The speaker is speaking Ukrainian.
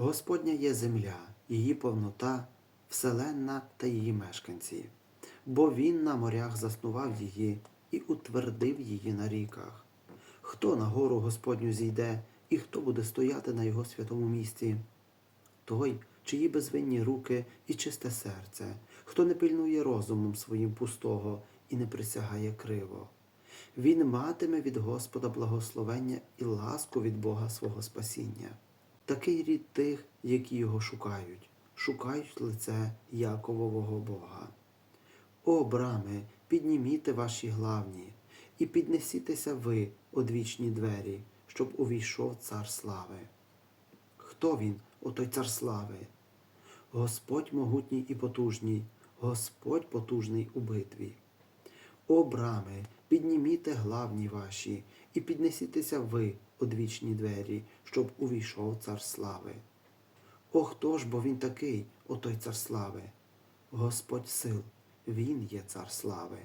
Господня є земля, її повнота, вселенна та її мешканці, бо Він на морях заснував її і утвердив її на ріках. Хто на гору Господню зійде, і хто буде стояти на його святому місці? Той, чиї безвинні руки і чисте серце, хто не пильнує розумом своїм пустого і не присягає криво. Він матиме від Господа благословення і ласку від Бога свого спасіння. Такий рід тих, які його шукають, шукають лице Яковового Бога. О, брами, підніміте ваші главні, і піднесітеся ви, одвічні двері, щоб увійшов цар слави. Хто він, отой цар слави? Господь могутній і потужній, Господь потужний у битві. О, брами, підніміте главні ваші, і піднесітеся ви, одвічні двері, щоб увійшов цар слави. О, хто ж бо він такий, отой цар слави? Господь сил, він є цар слави.